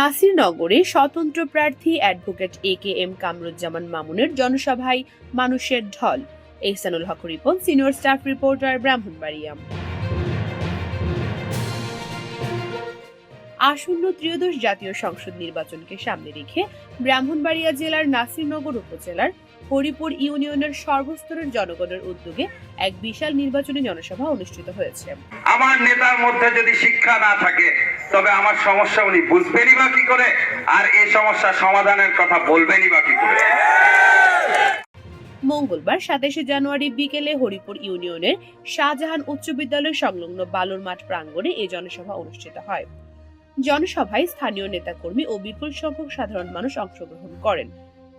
নাসিরনগরে স্বতন্ত্র প্রার্থী advocate A K M Kamruzzaman মামুনের জনসভায় মানুষের ঢল। Ehsanul Haque Ripon, senior staff reporter, Brahmanbaria. আসন্ন ত্রয়োদশ জাতীয় সংসদ নির্বাচনকে সামনে রেখে ব্রাহ্মণবাড়িয়া জেলার নাসিরনগর উপজেলার হরিপুর ইউনিয়নের সর্বস্তরের জনগণের উদ্যোগে এক বিশাল নির্বাচনী জনসভা অনুষ্ঠিত হয়েছে। আমার নেতার মধ্যে যদি শিক্ষা না থাকে তবে আমার সমস্যা উনি বুঝবেনই বা কি করে? আর এই সমস্যা সমাধানের কথা বলবেনই বা কি করে? মঙ্গলবার সাতাশে জানুয়ারি বিকেলে হরিপুর ইউনিয়নের শাহজাহান উচ্চ বিদ্যালয় সংলগ্ন বালুর মাঠ প্রাঙ্গণে এই জনসভা অনুষ্ঠিত হয়। জনসভায় স্থানীয় নেতাকর্মী ও বিপুল সংখ্যক সাধারণ মানুষ অংশগ্রহণ করেন।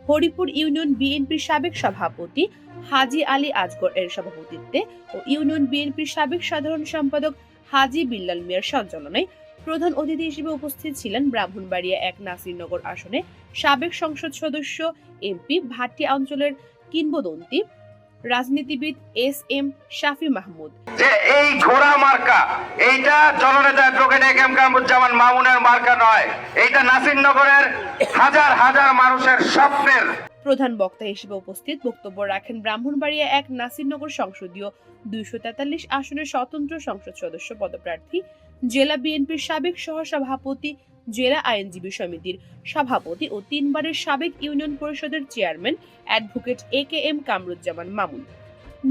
হরিপুর ইউনিয়ন বিএনপির সাবেক সভাপতি হাজি আলী আজগর এর সভাপতিত্বে ও ইউনিয়ন বিএনপির সাবেক সাধারণ সম্পাদক হাজি বিল্লাল মিয়ার সঞ্চালনায় প্রধান অতিথি হিসেবে উপস্থিত ছিলেন ব্রাহ্মণবাড়িয়া এক নাসিরনগর আসনে সাবেক সংসদ সদস্য এমপি ভাটি অঞ্চলের কিংবদন্তি রাজনীতিবিদ এস এম শাফি মাহমুদ। যে এই ঘোড়া মার্কা এইটা জননেতা অ্যাডভোকেট এম কামরুজ্জামান মামুনের মার্কা নয় এইটা নাসিরনগরের হাজার হাজার মানুষের স্বপ্নের। প্রধান বক্তা হিসেবে উপস্থিত বক্তব্য রাখেন ব্রাহ্মণবাড়িয়া এক নাসিরনগর সংসদীয় দুইশো তেতাল্লিশ আসনের স্বতন্ত্র সংসদ সদস্য পদপ্রার্থী জেলা বিএনপির সাবেক সহসভাপতি, জেলা আইনজীবী সমিতির সভাপতি ও তিনবারের সাবেক ইউনিয়ন পরিষদের chairman advocate A K M Kamruzzaman Mamun.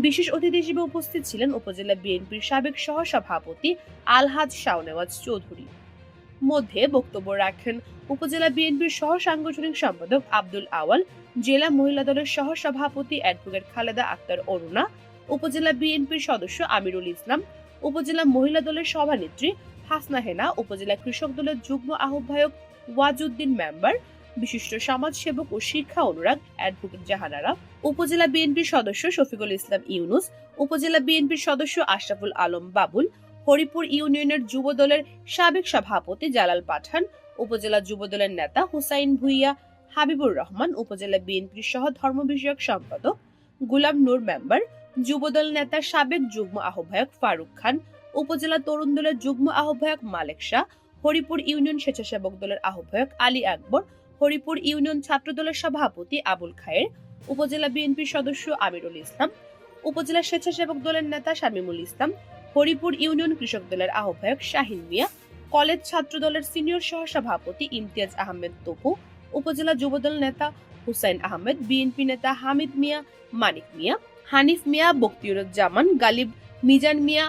বিশেষ অতিথি হিসেবে উপস্থিত ছিলেন উপজেলা বিএনপির সাবেক সহসভাপতি আলহাজ শাওনেওয়াজ চৌধুরী। মধ্যে বক্তব্য রাখেন উপজেলা বিএনপির সহ সাংগঠনিক সম্পাদক আব্দুল আওয়াল, জেলা মহিলা দলের সহ সভাপতি অ্যাডভোকেট খালেদা আক্তার অরুণা, উপজেলা বিএনপির সদস্য আমিরুল ইসলাম উপজেলা মহিলা দলের সভানেত্রী হাসনা হেনা, উপজেলা কৃষক দলের যুগ্ম আহ্বায়ক ওয়াজুদ্দিন মেম্বার, বিশিষ্ট সমাজসেবক ও শিক্ষা অনুরাগ অ্যাডভোকেট জাহানারা, উপজেলা বিএনপির সদস্য শফিকুল ইসলাম ইউনুস, উপজেলা বিএনপির সদস্য আশরাফুল আলম বাবুল, হরিপুর ইউনিয়নের যুব দলের সাবেক সভাপতি জালাল পাঠান, উপজেলা যুব দলের নেতা হুসাইন ভুইয়া, হাবিবুর রহমান, উপজেলা বিএনপির সহ ধর্ম বিষয়ক সম্পাদক গুলাম নূর মেম্বার যুবদল নেতা সাবেক যুগ্ম আহ্বায়ক ফারুক খান, উপজেলা তরুণ দলের যুগ্ম আহ্বায়ক মালেক শাহ, হরিপুর ইউনিয়ন স্বেচ্ছাসেবক দলের আহ্বায়ক আলী আকবর, হরিপুর ইউনিয়ন ছাত্র দলের সভাপতি আবুল খায়ের, উপজেলা বিএনপির সদস্য আমিরুল ইসলাম, উপজেলা স্বেচ্ছাসেবক দলের নেতা শামীমুল ইসলাম, হরিপুর ইউনিয়ন কৃষক দলের আহ্বায়ক শাহিন মিয়া, কলেজ ছাত্র দলের সিনিয়র সহ সভাপতি ইমতিয়াজ আহমেদ তপু, উপজেলা যুবদল নেতা হুসাইন আহমেদ, বিএনপি নেতা হামিদ মিয়া, মানিক মিয়া হানিফ মিয়া বক্তিয়ারুজ্জামান গালিব মিজান মিয়া,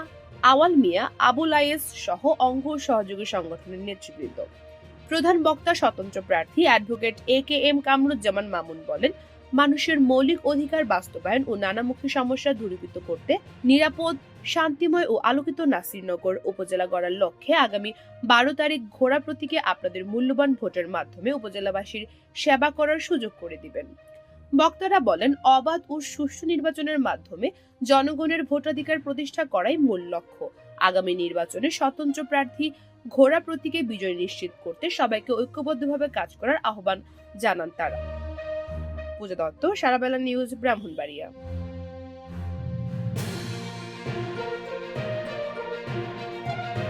আওয়াল মিয়া, আবুল আয়েস সহ অঙ্গ সহযোগী সংগঠনের নেতৃবৃন্দ। প্রধান বক্তা, স্বতন্ত্র প্রার্থী advocate A K M Kamruzzaman Mamun বলেন, মানুষের মৌলিক অধিকার বাস্তবায়ন ও নানামুখী সমস্যা দূরীভূত করতে নিরাপদ, শান্তিময় ও আলোকিত নাসিরনগর উপজেলা গড়ার লক্ষ্যে আগামী বারো তারিখ ঘোড়া প্রতীকে আপনাদের মূল্যবান ভোটের মাধ্যমে উপজেলাবাসীর সেবা করার সুযোগ করে দিবেন। বক্তারা বলেন, অবাধ ও সুষ্ঠু নির্বাচনের মাধ্যমে জনগণের ভোটাধিকার প্রতিষ্ঠা করাই মূল লক্ষ্য। আগামী নির্বাচনে স্বতন্ত্র প্রার্থী ঘোড়া প্রতীকে বিজয় নিশ্চিত করতে সবাইকে ঐক্যবদ্ধভাবে কাজ করার আহ্বান জানান তারা। পূজা দত্ত, সারাবেলা নিউজ, ব্রাহ্মণবাড়িয়া।